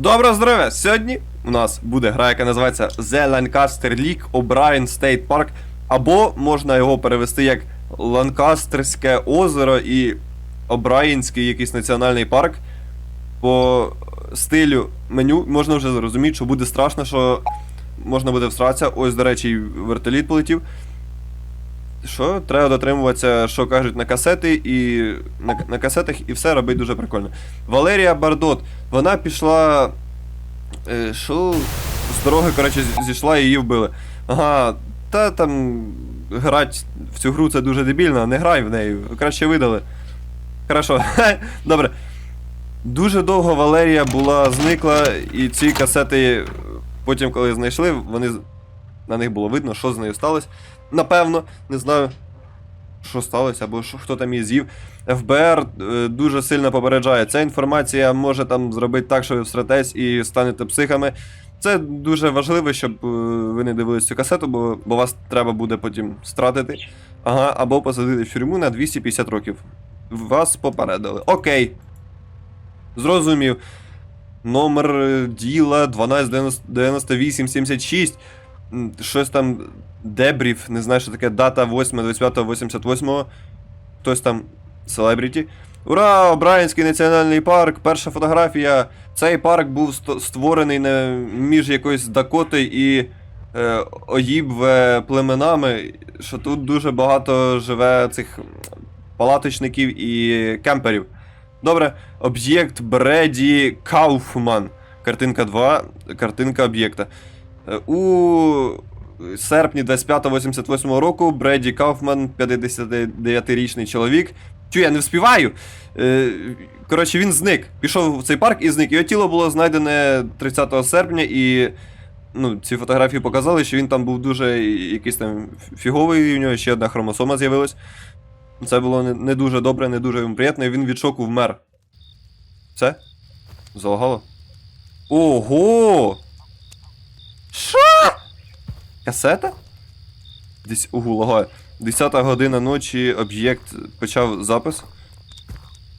Доброго здоров'я! Сьогодні у нас буде гра, яка називається The Lancaster League O'Brien State Park, або можна його перевести як Ланкастерське озеро і О'Брайенський якийсь національний парк. По стилю меню можна вже зрозуміти, що буде страшно, що можна буде всратися. Ось, до речі, вертоліт полетів. Що? Треба дотримуватися, що кажуть на касети, і на, на касетах, і все робить дуже прикольно. Валерія Бардот, вона пішла. Е, що? З дороги, коротше, зійшла і її вбили. Ага, та там грати в цю гру це дуже дебільно, не грай в неї, краще видали. Хорошо, добре. Дуже довго Валерія була зникла, і ці касети, потім, коли знайшли, вони на них було видно, що з нею сталося. Напевно, не знаю, що сталося, або що, хто там її з'їв. ФБР е, дуже сильно попереджає. Ця інформація може там зробити так, що ви всратесь і станете психами. Це дуже важливо, щоб е, ви не дивились цю касету, бо, бо вас треба буде потім стратити. Ага, або посадити в тюрму на 250 років. Вас попередили. Окей. Зрозумів. Номер е, діла 129876. Щось там дебрів, не знаю, що таке, дата 8, 25, 88. Хтось там селебріті. Ура! Обраїнський національний парк. Перша фотографія. Цей парк був створений між якоюсь Дакотою і е, Оїбве племенами. Що тут дуже багато живе цих палаточників і кемперів. Добре, об'єкт Бреді Кауфман. Картинка 2, картинка об'єкта. У серпні 25-88 року Бреді Кауфман, 59-річний чоловік. Чу, я не вспіваю. Е, Коротше, він зник. Пішов в цей парк і зник. Його тіло було знайдене 30 серпня, і ну, ці фотографії показали, що він там був дуже якийсь там фіговий, у нього ще одна хромосома з'явилась. Це було не дуже добре, не дуже йому приємно, і він від шоку вмер. Все? Залагало? Ого! Що? Касета? Десь угу, лагає. 10 година ночі об'єкт почав запис.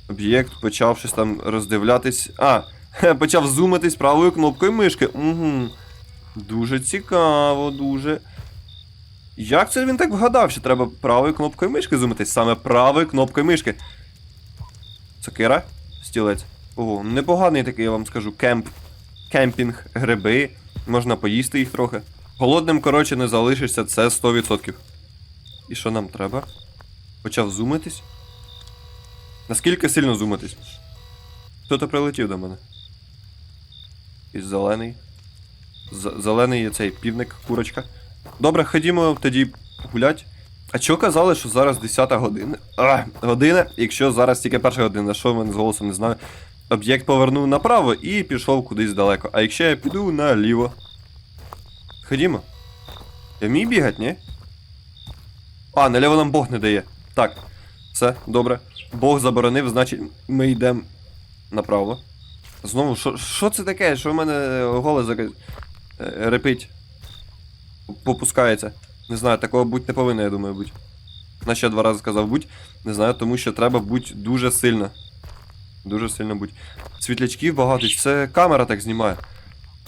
Об'єкт почав щось там роздивлятись. А, почав зумитись правою кнопкою мишки. Угу. Дуже цікаво, дуже. Як це він так вгадав, що треба правою кнопкою мишки зумитись? Саме правою кнопкою мишки. Сокира? Стілець. Ого, непоганий такий, я вам скажу, кемп. Кемпінг, гриби. Можна поїсти їх трохи. Голодним, коротше, не залишишся, це 100%. І що нам треба? Почав зумитись? Наскільки сильно зумитись? Хто-то прилетів до мене. І зелений. З- зелений є цей півник, курочка. Добре, ходімо тоді гулять. А чого казали, що зараз 10 година? А, година, якщо зараз тільки перша година, що мене з голосом не знаю. Об'єкт повернув направо і пішов кудись далеко. А якщо я піду наліво. Ходімо. Я вмію бігати, ні? А, наліво нам Бог не дає. Так. Все, добре. Бог заборонив, значить, ми йдемо направо. Знову, що, це таке? Що в мене голос якось е, репить? Попускається. Не знаю, такого будь не повинно, я думаю, будь. На ще два рази сказав будь. Не знаю, тому що треба будь дуже сильно. Дуже сильно будь. Світлячків багато, це камера так знімає.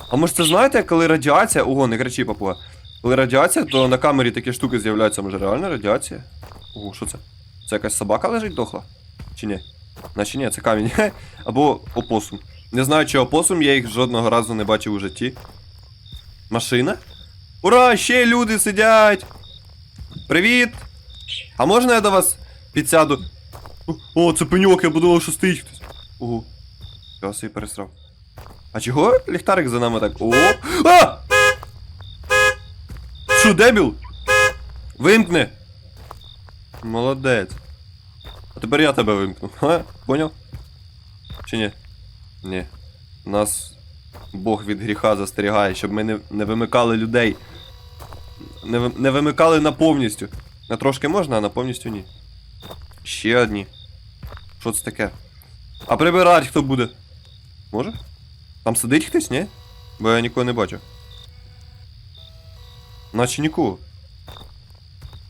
А може це знаєте, коли радіація. Ого, не кричи, папуга. Коли радіація, то на камері такі штуки з'являються. Може реальна радіація? Ого, що це? Це якась собака лежить дохла? Чи ні? Наче ні, це камінь. Або опосум. Не знаю, чи опосум, я їх жодного разу не бачив у житті. Машина? Ура! Ще люди сидять! Привіт! А можна я до вас підсяду? О, це пеньок, я подумав, що стоїть хтось. Ого. Я собі пересрав. А чого ліхтарик за нами так? О! А! Що, дебіл? Вимкни! Молодець. А тепер я тебе вимкну. Ха? Поняв? Чи ні? Ні. Нас Бог від гріха застерігає, щоб ми не, не вимикали людей. Не, не вимикали на повністю. На трошки можна, а на повністю ні. Ще одні. Що це таке? А прибирати хто буде? Може? Там сидить хтось, ні? Бо я нікого не бачу. Наче нікого.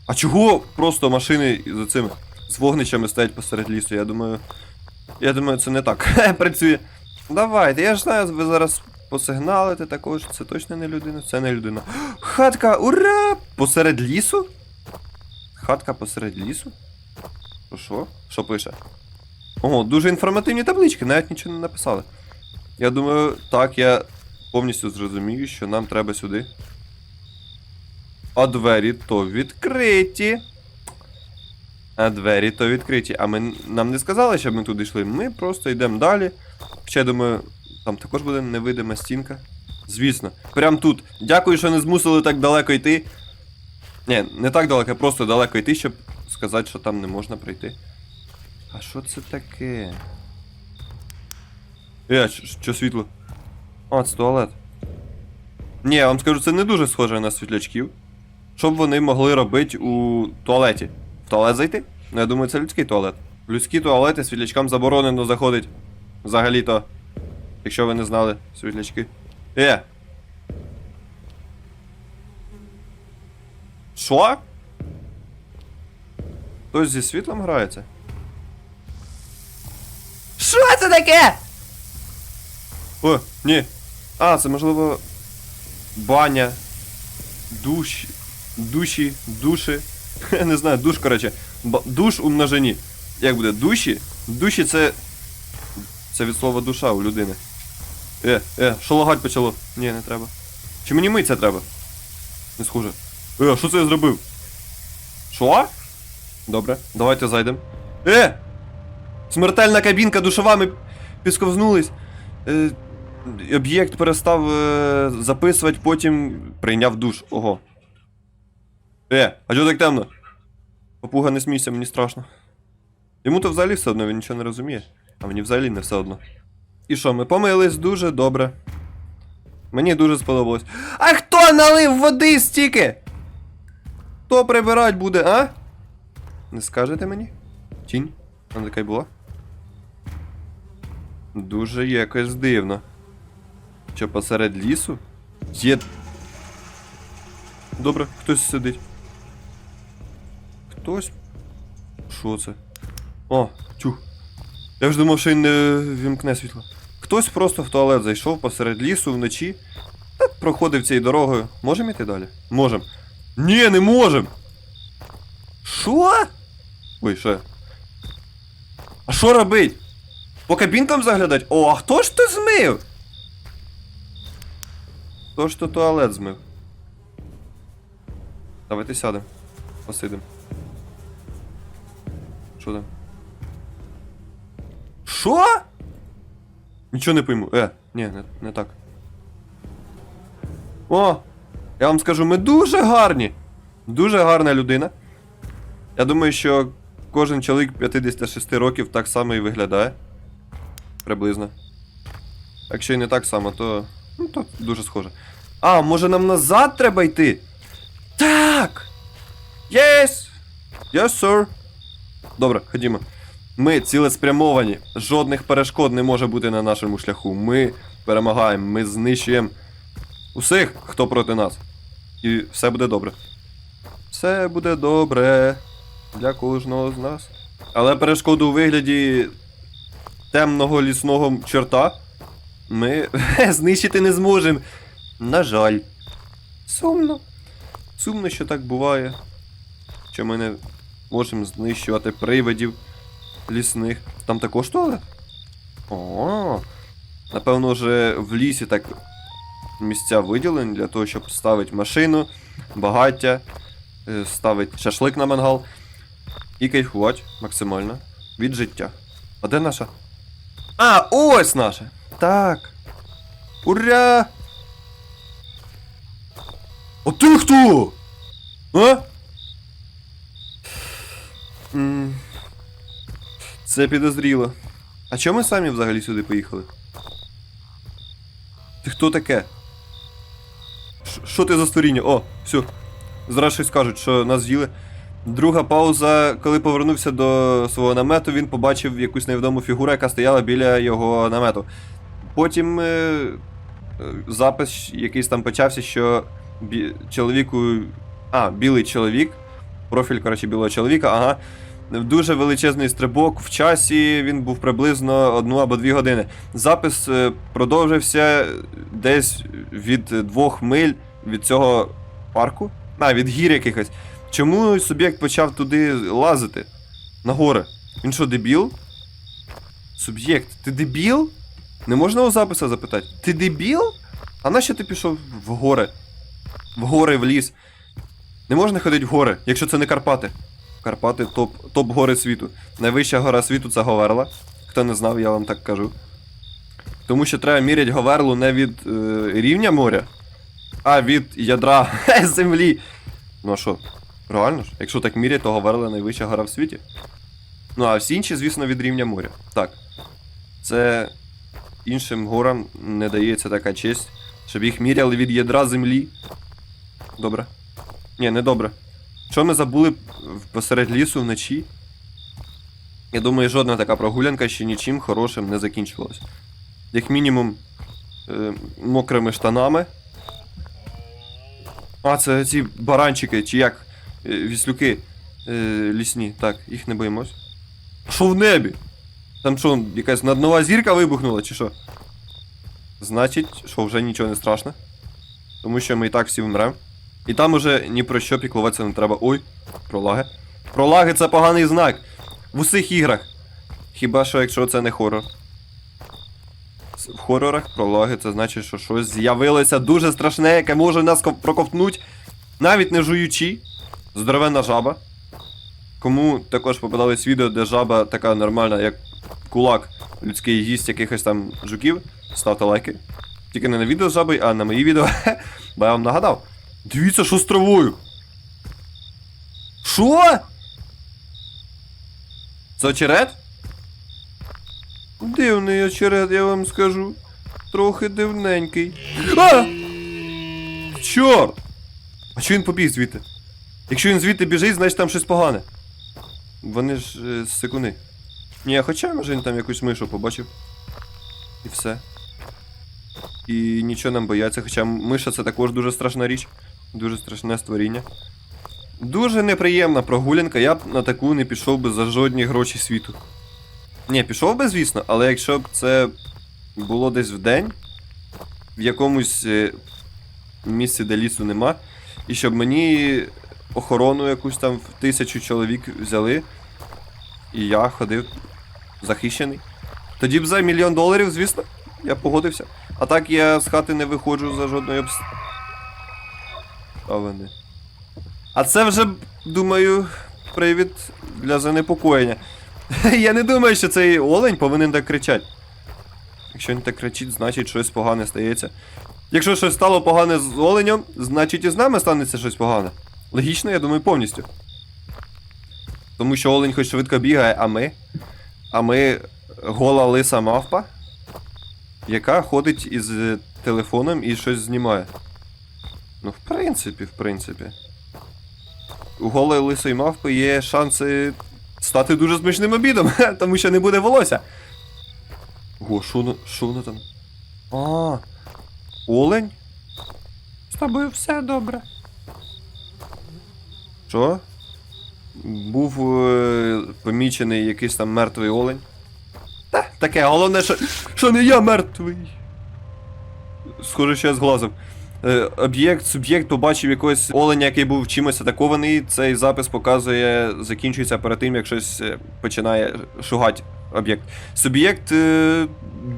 А чого просто машини з цими з вогнищами стоять посеред лісу? Я думаю. Я думаю, це не так працює. Давайте, я ж знаю, ви зараз посигналите також. Це точно не людина, це не людина. Хатка, ура! Посеред лісу? Хатка посеред лісу? Що що? Що пише? Ого, дуже інформативні таблички, навіть нічого не написали. Я думаю, так, я повністю зрозумію, що нам треба сюди. А двері то відкриті. А двері то відкриті. А ми нам не сказали, щоб ми туди йшли. Ми просто йдемо далі. Хоча я думаю, там також буде невидима стінка. Звісно. Прям тут. Дякую, що не змусили так далеко йти. Ні, не так далеко, просто далеко йти, щоб сказати, що там не можна прийти. А що це таке? Е, що, світло? А, це туалет. Ні, я вам скажу, це не дуже схоже на світлячків. Що б вони могли робити у туалеті? В туалет зайти? Ну, я думаю, це людський туалет. В людські туалети світлячкам заборонено заходить. Взагалі-то. Якщо ви не знали, світлячки. Е! Що? Хтось зі світлом грається? Що це таке? О, ні. А, це можливо. Баня. Душ. Душі, душі. Я не знаю, душ, коротше. Ба- Душ у множині. Як буде? Душі? Душі це. Це від слова душа у людини. Е, е, що лагать почало? Ні, не треба. Чи мені миться треба? Не схоже. Е, що це я зробив? Що? Добре, давайте зайдемо. Е! Смертельна кабінка душова, ми підсковзнулись. Е, об'єкт перестав е, записувати, потім прийняв душ. Ого. Е, а чого так темно? Попуга не смійся, мені страшно. Йому то взагалі все одно, він нічого не розуміє. А мені взагалі не все одно. І що, ми помились дуже добре. Мені дуже сподобалось. А хто налив води стільки? Хто прибирать буде, а? Не скажете мені? Тінь? Вона така й була? Дуже якось дивно. Що посеред лісу? Є. Добре, хтось сидить. Хтось. Що це? О, тюх. Я ж думав, що він не вімкне світло. Хтось просто в туалет зайшов посеред лісу вночі. Та проходив цією дорогою. Можемо йти далі? Можем. Ні, не можем! Що? Ой? А що робить? По кабінкам заглядать? О, а хто ж то змив? Хто ж то туалет змив? Давайте сядемо. Посидимо. Що там? Що? Нічого не пойму. Е, ні, не, не так. О! Я вам скажу, ми дуже гарні. Дуже гарна людина. Я думаю, що кожен чоловік 56 років так само і виглядає. Приблизно. Якщо і не так само, то. Ну, то дуже схоже. А, може нам назад треба йти? Так! Yes! Yes, sir! Добре, ходімо. Ми цілеспрямовані. Жодних перешкод не може бути на нашому шляху. Ми перемагаємо, ми знищуємо усіх, хто проти нас. І все буде добре. Все буде добре для кожного з нас. Але перешкоду у вигляді темного лісного чорта ми знищити не зможемо. На жаль. Сумно. Сумно, що так буває. Що ми не можемо знищувати привидів лісних. Там також туалет? О, напевно, вже в лісі так місця виділені для того, щоб ставити машину, багаття, е, ставити шашлик на мангал і кайфувати максимально від життя. А де наша? А, ось наша! Так. Ура! А ти хто? А? Це підозріло. А чому ми самі взагалі сюди поїхали? Ти хто таке? Що ти за створіння? О, все. Зараз щось кажуть, що нас з'їли. Друга пауза, коли повернувся до свого намету, він побачив якусь невідому фігуру, яка стояла біля його намету. Потім е, е, запис якийсь там почався, що бі- чоловіку. А, білий чоловік. Профіль, коротше, білого чоловіка, ага. Дуже величезний стрибок в часі. Він був приблизно одну або дві години. Запис е, продовжився десь від двох миль від цього парку. А, від гір якихось. Чому суб'єкт почав туди лазити? На гори? Він що, дебіл? Суб'єкт, ти дебіл? Не можна у записа запитати. Ти дебіл? А нащо ти пішов в гори? В гори, в ліс. Не можна ходити в гори, якщо це не Карпати. Карпати топ, топ гори світу. Найвища гора світу це Говерла. Хто не знав, я вам так кажу. Тому що треба міряти Говерлу не від е, рівня моря, а від ядра землі. Ну а що? Реально ж? Якщо так міряти, то Говерла найвища гора в світі. Ну а всі інші, звісно, від рівня моря. Так. Це іншим горам не дається така честь, щоб їх міряли від ядра землі. Добре. Ні, не добре. Що ми забули посеред лісу вночі? Я думаю, жодна така прогулянка ще нічим хорошим не закінчувалась. Як мінімум, е, мокрими штанами. А, це ці баранчики, чи як? Е, віслюки е, лісні. Так, їх не боїмось. Що в небі? Там що, якась наднова зірка вибухнула, чи що? Значить, що вже нічого не страшно. Тому що ми і так всі вмремо. І там уже ні про що піклуватися не треба. Ой, пролаги. Пролаги це поганий знак. В усіх іграх. Хіба що якщо це не хорор. В хорорах пролаги це значить, що щось з'явилося дуже страшне, яке може нас ко- проковтнуть, навіть не жуючи. Здоровенна жаба. Кому також попадались відео, де жаба така нормальна, як кулак людський їсть якихось там жуків, ставте лайки. Тільки не на відео з жабою, а на мої відео. Бо я вам нагадав. Дивіться, що з травою. Що? Це очерет? Дивний очерет, я вам скажу. Трохи дивненький. А! Чорт! А чого він побіг звідти? Якщо він звідти біжить, значить там щось погане. Вони ж е, секуни. Ні, хоча може він там якусь мишу побачив. І все. І нічого нам бояться, хоча миша це також дуже страшна річ. Дуже страшне створіння. Дуже неприємна прогулянка, я б на таку не пішов би за жодні гроші світу. Ні, пішов би, звісно, але якщо б це було десь в день, в якомусь е, місці, де лісу нема, і щоб мені охорону якусь там в тисячу чоловік взяли, і я ходив захищений. Тоді б за мільйон доларів, звісно, я погодився. А так я з хати не виходжу за жодної обс... обставини. А це вже, думаю, привід для занепокоєння. Я не думаю, що цей олень повинен так кричати. Якщо він так кричить, значить щось погане стається. Якщо щось стало погане з оленем, значить і з нами станеться щось погане. Логічно, я думаю, повністю. Тому що олень хоч швидко бігає, а ми. А ми гола лиса мавпа, яка ходить із е, телефоном і щось знімає. Ну, в принципі, в принципі. У голої лисої мавпи є шанси стати дуже смачним обідом, тому що не буде волосся. Го, що воно там? А, олень? З тобою все добре. Що? Був е, помічений якийсь там мертвий олень. Та, таке, головне, що, що не я мертвий. Схоже, що я зглазив. Е, об'єкт, суб'єкт побачив якогось оленя, який був чимось атакований. Цей запис показує, закінчується перед тим, як щось е, починає шугати об'єкт. Суб'єкт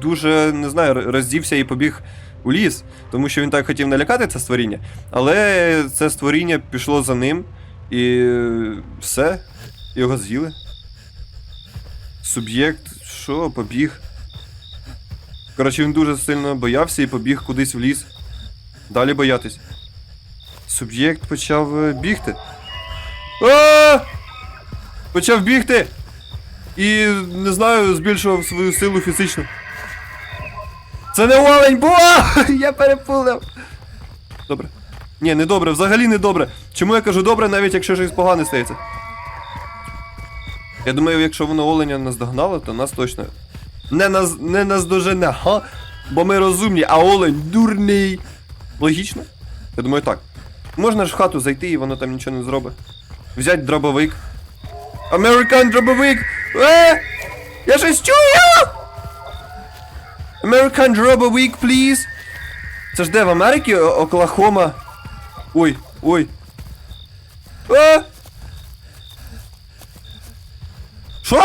дуже, не знаю, роздівся і побіг у ліс, тому що він так хотів налякати це створіння. Але це створіння пішло за ним, і все, його з'їли. Суб'єкт, що, побіг. Коротше, він дуже сильно боявся і побіг кудись в ліс. Далі боятись. Суб'єкт почав е, бігти. А! Почав бігти! І не знаю, збільшував свою силу фізичну. Це не олень, бо! Я перепулив. Добре. Ні, не добре, взагалі не добре. Чому я кажу добре, навіть якщо щось погане стається? Я думаю, якщо воно оленя наздогнало, то нас точно. Не нас не наздожене, га? Бо ми розумні, а олень дурний. Логічно? Я думаю, так. Можна ж в хату зайти і воно там нічого не зробить. Взять дробовик. American дробовик! Е! Я щось чую! American дробовик, please! Це ж де в Америці? Оклахома. Ой, ой. Е! Що?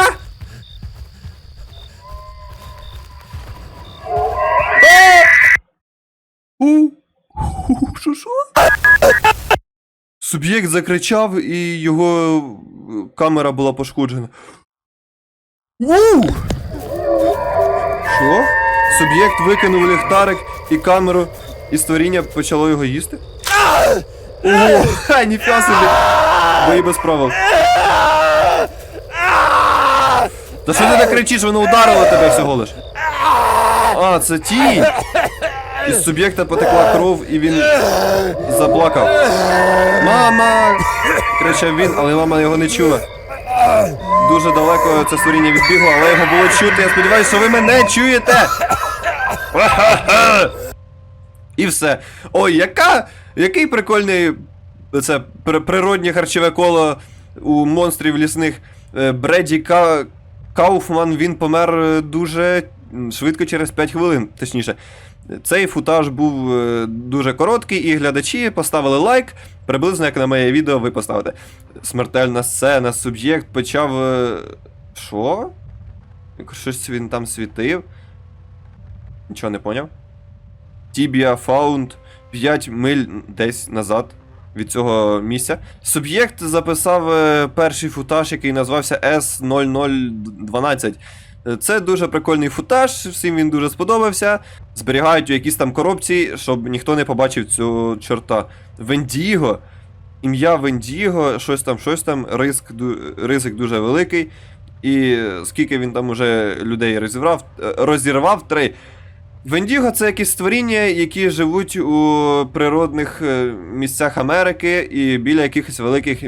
Е! У. Суб'єкт закричав і його е, камера була пошкоджена. У! Що? Суб'єкт викинув ліхтарик і камеру, і створіння почало його їсти? Ого! Ніфіга собі! Бої без правил. Та що ти так кричиш, воно ударило тебе всього лиш. А, це тінь! Із суб'єкта потекла кров і він заплакав. Мама! кричав він, але мама його не чула. Дуже далеко це створіння відбігло, але його було чути. Я сподіваюся, що ви мене чуєте. І все. Ой, яка, який прикольний це при- природнє харчове коло у монстрів лісних. Е, Бреді Ка... Кауфман він помер е, дуже швидко через 5 хвилин, точніше. Цей футаж був е, дуже короткий, і глядачі поставили лайк, приблизно як на моє відео ви поставите. Смертельна сцена, суб'єкт почав. Що? Щось він там світив. Нічого не поняв. Tibia Found 5 миль десь назад від цього місця. Суб'єкт записав е, перший футаж, який назвався S0012. Е, Це дуже прикольний футаж, всім він дуже сподобався. Зберігають у якійсь там коробці, щоб ніхто не побачив цю чорта. Вендіго. Ім'я Вендіго, щось там, щось там, риск, ризик дуже великий. І скільки він там уже людей розірвав, е, розірвав три. Вендіго це якісь створіння, які живуть у природних е, місцях Америки і біля якихось великих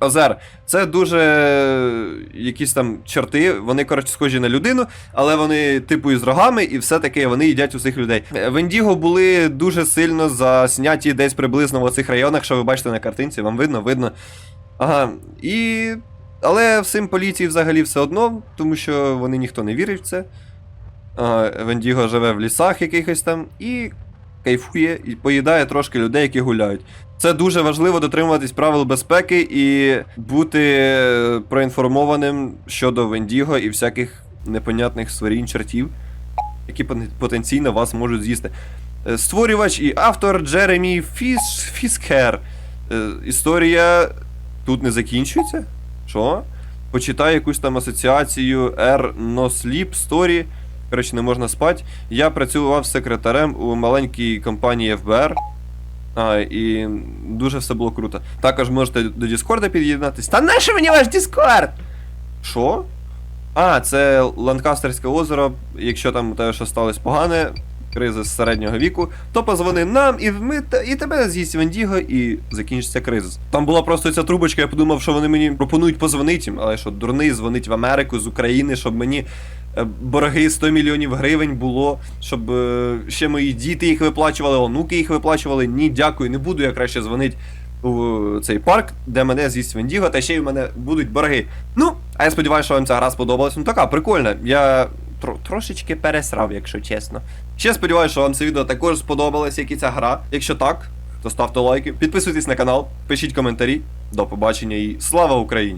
озер. Це дуже е, якісь там чорти, вони, коротше, схожі на людину, але вони типу із рогами, і все таки вони їдять усіх людей. Е, Вендіго були дуже сильно засняті десь приблизно в цих районах, що ви бачите на картинці, вам видно, видно. Ага. І. Але всім поліції взагалі все одно, тому що вони ніхто не вірить в це. Вендіго живе в лісах якихось там і кайфує і поїдає трошки людей, які гуляють. Це дуже важливо дотримуватись правил безпеки і бути е, проінформованим щодо Вендіго і всяких непонятних створінь чертів, які потенційно вас можуть з'їсти. Е, Створювач і автор Джеремі Фіс... Фіскер. Е, Історія тут не закінчується? Що? Почитай якусь там асоціацію R No Sleep Story. Коротше, не можна спати. Я працював секретарем у маленькій компанії ФБР. А, і дуже все було круто. Також можете до Діскорда під'єднатися. Та нащо мені ваш Діскорд? Що? А, це Ланкастерське озеро. Якщо там у тебе щось сталося погане, кризис середнього віку, то позвони нам, і ми і тебе з'їсть Вендіго, і закінчиться кризис. Там була просто ця трубочка, я подумав, що вони мені пропонують позвонити але що дурний дзвонить в Америку з України, щоб мені е, борги 100 мільйонів гривень було, щоб е, ще мої діти їх виплачували, онуки їх виплачували. Ні, дякую, не буду я краще дзвонити у цей парк, де мене з'їсть Вендіго, та ще й у мене будуть борги. Ну, а я сподіваюся, що вам ця гра сподобалась. Ну така прикольна. Я тро- трошечки пересрав, якщо чесно. Ще сподіваюся, що вам це відео також сподобалось, як і ця гра. Якщо так, то ставте лайки, підписуйтесь на канал, пишіть коментарі. До побачення і слава Україні!